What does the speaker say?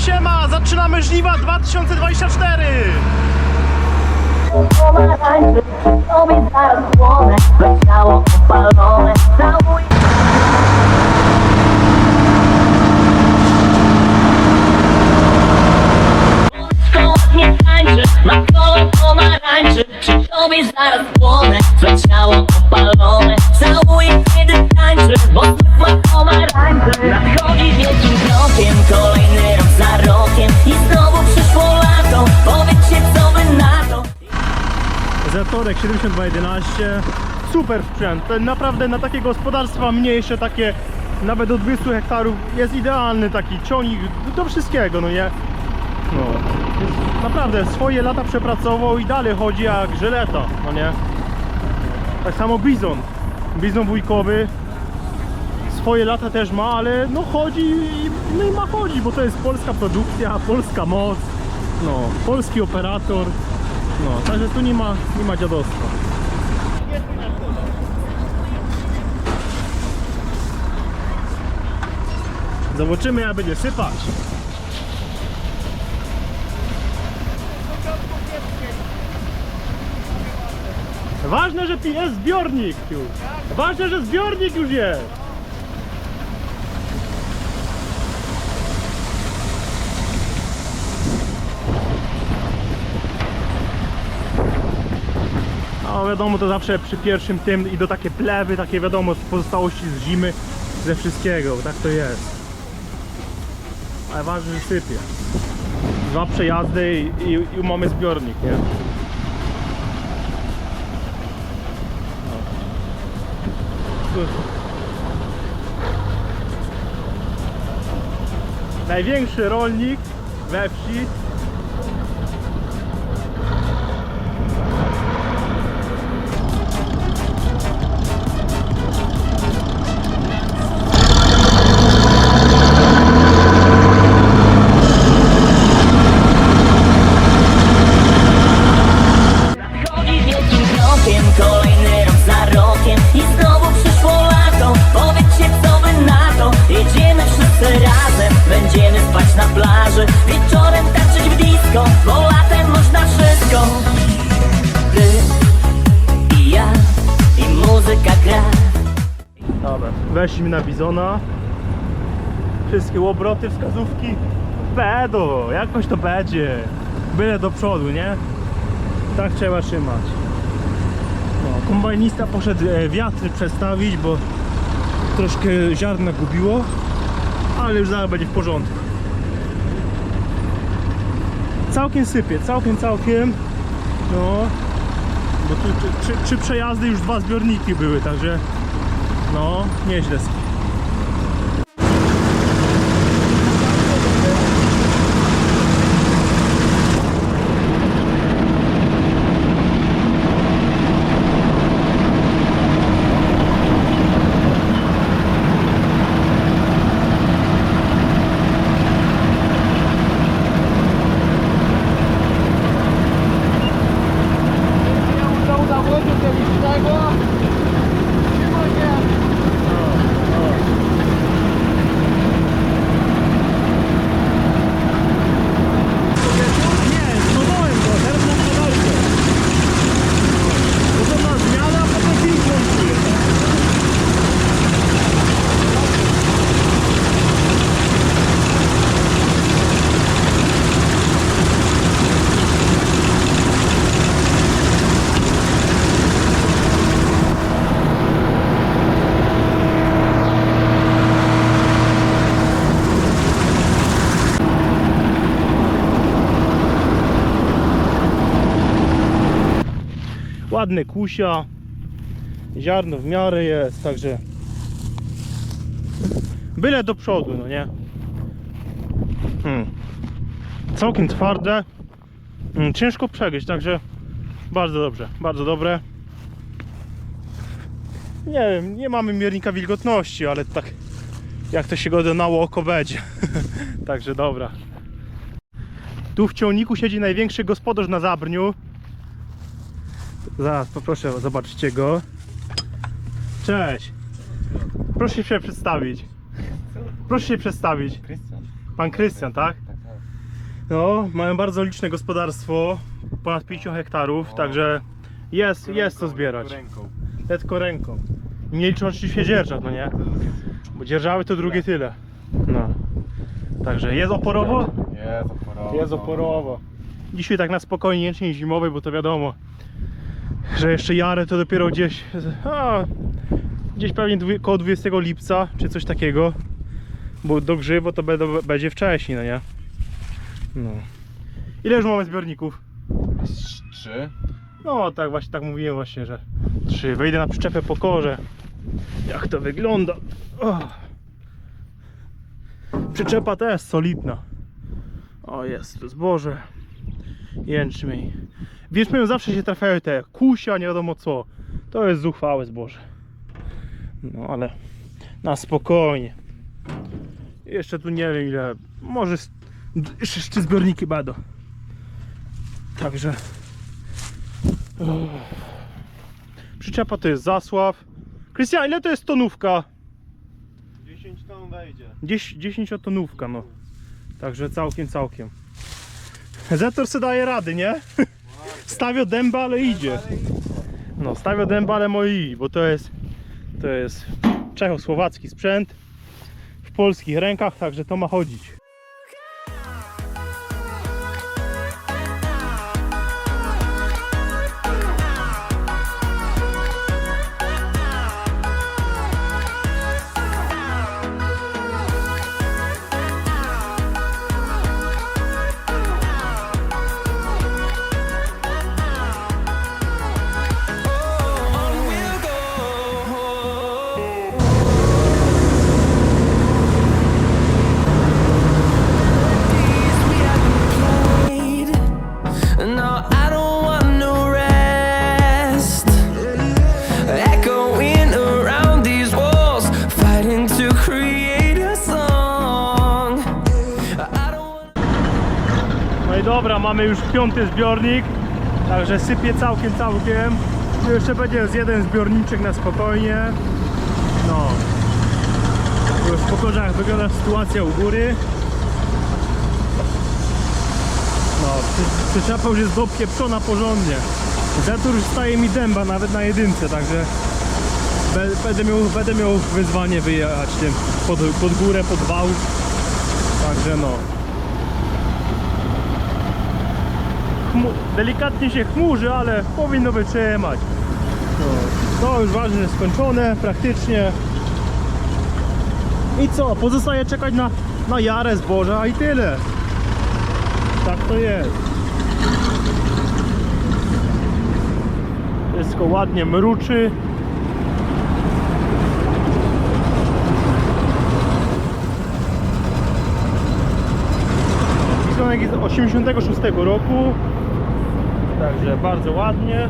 siema! Zaczynamy żniwa 2024! Pomarańczy, tobie zaraz płonę Ciało opalone, całuj Koło nie tańczy, zaraz płonę, opalone kiedy tańczy, bo ma pomarańczy Nadchodzi wielkim krokiem, kolejny za rokiem I znowu przyszło lato, powiedzcie co wy na to? Zetorek 7211 Super sprzęt, naprawdę na takie gospodarstwa mniejsze, takie nawet do 200 hektarów jest idealny taki ciągnik do wszystkiego, no nie? No, naprawdę swoje lata przepracował i dalej chodzi jak żeleta, no nie? Tak samo Bizon, Bizon wujkowy swoje lata też ma, ale no chodzi i, no i ma chodzi, bo to jest polska produkcja, polska moc, no, polski operator, no, także tu nie ma, nie ma dziadostwa. Zobaczymy jak będzie sypać. Ważne, że jest zbiornik już. Ważne, że zbiornik już jest. Wiadomo, to zawsze przy pierwszym tym i do takie plewy, takie wiadomo, z pozostałości z zimy, ze wszystkiego, tak to jest. Ale ważne, że sypie. Dwa przejazdy i, i, i mamy zbiornik, nie? Największy rolnik we wsi Dobra, weźmy na bizona. Wszystkie obroty, wskazówki. Pedo, jakoś to będzie. Byle do przodu, nie? Tak trzeba trzymać. No, kombajnista poszedł e, wiatry przestawić, bo troszkę ziarna gubiło, ale już zaraz będzie w porządku. Całkiem sypie, całkiem, całkiem. No, bo tu trzy przejazdy, już dwa zbiorniki były, także no, nieźle. Ładny kusia. Ziarno w miarę jest, także byle do przodu, no nie? Hmm. Całkiem twarde. Hmm, ciężko przegryźć, także bardzo dobrze, bardzo dobre. Nie wiem, nie mamy miernika wilgotności, ale tak jak to się go na oko będzie. także dobra. Tu w ciągniku siedzi największy gospodarz na Zabrniu. Zaraz poproszę, zobaczcie go. Cześć. Proszę się przedstawić. Proszę się przedstawić. Pan Krystian, tak? Tak, tak. No, mają bardzo liczne gospodarstwo, ponad 50 hektarów, także jest, jest co zbierać. Ręką. Tylko ręką. Nie licząc oczywiście dzierżaw, no nie? Bo dzierżawy to drugie tyle. No. Także jest oporowo? Jest oporowo. Jest oporowo. Dzisiaj tak na spokojnie, nie zimowy, bo to wiadomo, że jeszcze jarę to dopiero gdzieś, a, gdzieś pewnie dwu- koło 20 lipca, czy coś takiego. Bo do grzybo to będą, będzie wcześniej, no nie? No. Ile już mamy zbiorników? Trzy. No tak właśnie tak mówiłem właśnie, że trzy. Wejdę na przyczepę po korze. Jak to wygląda? O. Przyczepa też solidna. O jest, zboże. Jęczmień. Wierzmy, zawsze się trafiają te kusia, nie wiadomo co. To jest zuchwałe zboże. No ale na spokojnie. Jeszcze tu nie wiem ile. Może jeszcze zbiorniki będą. Także Przyczepa to jest Zasław. Krystian, ile to jest tonówka? 10 ton wejdzie. 10, 10 tonówka, no. Także całkiem, całkiem. Zetor se daje rady, nie? Stawio dęba, ale idzie. No, stawio dęba, ale moi, bo to jest to jest czechosłowacki sprzęt w polskich rękach, także to ma chodzić. Dobra, mamy już piąty zbiornik, także sypie całkiem, całkiem. Tu jeszcze będzie z jeden zbiorniczek na spokojnie. No. Już pokażę jak wygląda sytuacja u góry. No, przy- przyczepa już jest dopieprzona porządnie. Zatur już staje mi dęba nawet na jedynce, także będę miał, będę miał wyzwanie wyjechać tym pod, pod górę, pod wał. Także no. Delikatnie się chmurzy, ale powinno wytrzymać. No, to już ważne, skończone praktycznie. I co? Pozostaje czekać na, na jarę zboża i tyle. Tak to jest. Wszystko ładnie mruczy. Wizerunek jest z 86 roku. Także bardzo ładnie.